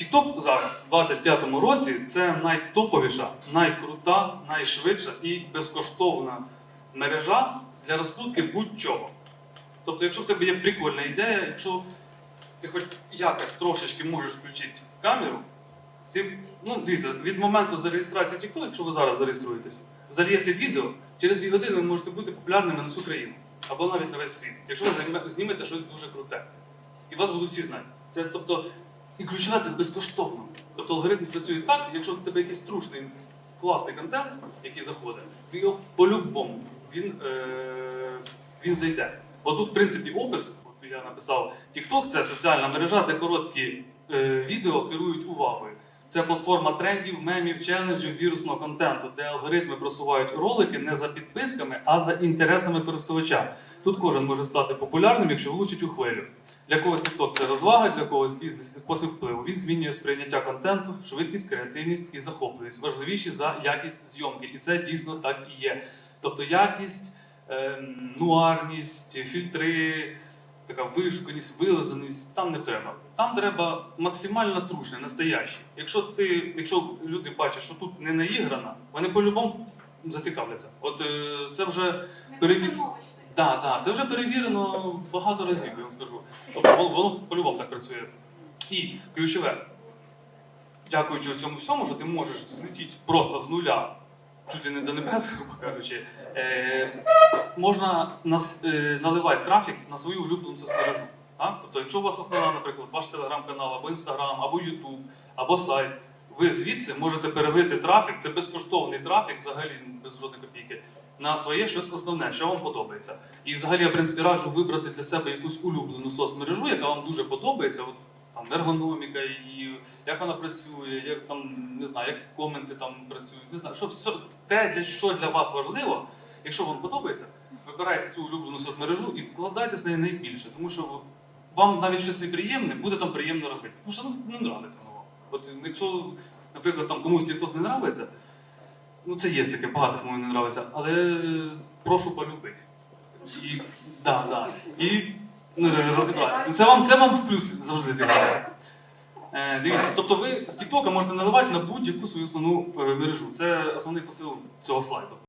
TikTok зараз, в 25-му році, це найтоповіша, найкрута, найшвидша і безкоштовна мережа для розкрутки будь-чого. Тобто, якщо в тебе є прикольна ідея, якщо ти хоч якось трошечки можеш включити камеру, ти, ну, дивіться, від моменту зареєстрації TikTok, якщо ви зараз зареєструєтесь, залієте відео, через 2 години ви можете бути популярними на всю країну або навіть на весь світ, якщо ви знімете щось дуже круте. І вас будуть всі знати. Це, тобто, і ключове це безкоштовно. Тобто алгоритм працює так, якщо в тебе якийсь трушний, класний контент, який заходить, його по-любому він, е, він зайде. Бо тут, в принципі, опис, от я написав, TikTok це соціальна мережа, де короткі е, відео керують увагою. Це платформа трендів, мемів, челенджів, вірусного контенту, де алгоритми просувають ролики не за підписками, а за інтересами користувача. Тут кожен може стати популярним, якщо влучить у хвилю. Для когось TikTok це розвага, для когось бізнес і спосіб впливу. Він змінює сприйняття контенту, швидкість, креативність і захопливість, важливіші за якість зйомки. І це дійсно так і є. Тобто якість, ем, нуарність, фільтри, така вишуканість, вилизаність, там не треба. Там треба максимально трушне, настояще. Якщо ти, якщо люди бачать, що тут не наіграна, вони по-любому зацікавляться. От е, це вже перевір... Так, так, це вже перевірено багато разів, я вам скажу. Тобто воно, воно по-любому так працює. І ключове, дякуючи цьому всьому, що ти можеш злетіти просто з нуля, чуть ли не до небес, грубо кажучи, е, можна нас, е, наливати трафік на свою улюблену соцмережу. Тобто, якщо у вас основна, наприклад, ваш телеграм-канал, або інстаграм, або Ютуб, або сайт, ви звідси можете перелити трафік, це безкоштовний трафік, взагалі без жодної копійки, на своє щось основне, що вам подобається. І взагалі я в принципі раджу вибрати для себе якусь улюблену соцмережу, яка вам дуже подобається. От, там ергономіка її, як вона працює, як там не знаю, як коменти там працюють. Не знаю, що, що те, для що для вас важливо, якщо вам подобається, вибирайте цю улюблену соцмережу і вкладайтесь в неї найбільше, тому що вам навіть щось неприємне буде там приємно робити. Тому що ну, не нравиться воно вам. От якщо, наприклад, там комусь TikTok не нравиться, ну це є таке, багато кому не нравиться, але прошу полюбити. І, да, да. і ну, розібратися. Це вам, це вам в плюс завжди зіграє. Е, дивіться, тобто ви з TikTok можете наливати на будь-яку свою основну е, мережу. Це основний посил цього слайду.